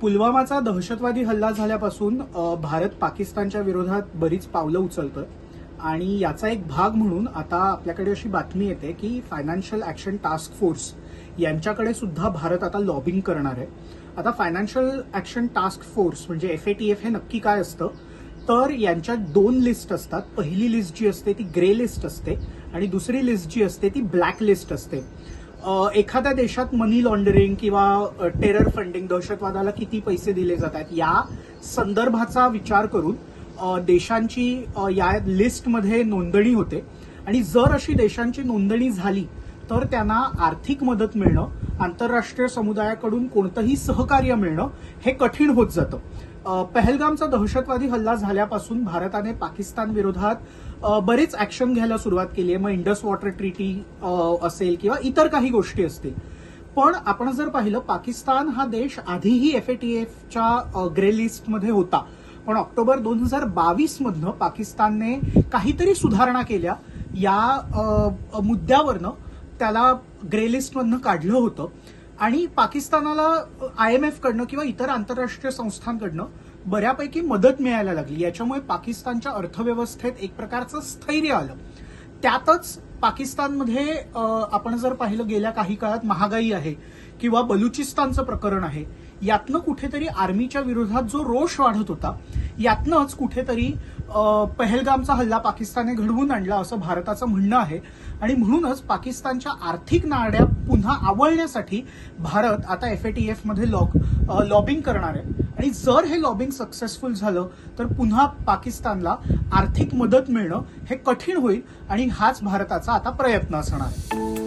पुलवामाचा दहशतवादी हल्ला झाल्यापासून भारत पाकिस्तानच्या विरोधात बरीच पावलं उचलतोय. आणि याचा एक भाग म्हणून आता आपल्याकडे अशी बातमी येते की फायनान्शियल ऍक्शन टास्क फोर्स यांच्याकडे सुद्धा भारत आता लॉबिंग करणार आहे. आता फायनान्शियल ऍक्शन टास्क फोर्स म्हणजे एफ ए टी एफ हे नक्की काय असतं? तर यांच्या दोन लिस्ट असतात. पहिली लिस्ट जी असते ती ग्रे लिस्ट असते आणि दुसरी लिस्ट जी असते ती ब्लॅक लिस्ट असते. एखाद्या देशात मनी लॉन्डरिंग किंवा टेरर फंडिंग दहशतवादाला किती पैसे दिले जात आहेत या संदर्भाचा विचार करून देशांची या लिस्टमध्ये नोंदणी होते. आणि जर अशी देशांची नोंदणी झाली तर त्यांना आर्थिक मदत मिळणं आंतरराष्ट्रीय समुदायाकडून कोणतंही सहकार्य मिळणं हे कठीण होत जातं. पहलगामचा दहशतवादी हल्ला झाल्यापासून भारताने पाकिस्तान विरोधात बरेच ऍक्शन घ्यायला सुरुवात केली आहे. मग इंडस वॉटर ट्रीटी असेल किंवा इतर काही गोष्टी असतील. पण आपण जर पाहिलं पाकिस्तान हा देश आधीही एफएटीएफच्या ग्रे लिस्टमध्ये होता. पण ऑक्टोबर दोन हजार बावीसमधनं पाकिस्तानने काहीतरी सुधारणा केल्या. या मुद्द्यावरनं त्याला ग्रे लिस्टमधनं काढलं होतं. आणि पाकिस्तानाला आय एम एफकडनं किंवा इतर आंतरराष्ट्रीय संस्थांकडनं बऱ्यापैकी मदत मिळायला लागली. याच्यामुळे पाकिस्तानच्या अर्थव्यवस्थेत एक प्रकारचं स्थैर्य आलं. त्यातच पाकिस्तानमध्ये आपण जर पाहिलं गेल्या काही काळात महागाई आहे किंवा बलुचिस्तानचं प्रकरण आहे यातनं कुठेतरी आर्मीच्या विरोधात जो रोष वाढत होता यातनंच कुठेतरी पहलगामचा हल्ला पाकिस्तानने घडवून आणला असं भारताचं म्हणणं आहे. आणि म्हणूनच पाकिस्तानच्या आर्थिक नाड्या पुन्हा आवळण्यासाठी भारत आता F A T log lock lobbying करणार आहे. आणि जर हे लॉबिंग सक्सेसफुल झालं तर पुन्हा पाकिस्तानला आर्थिक मदत मिळणं हे कठीण होईल आणि हाच भारताचा आता प्रयत्न असणार आहे.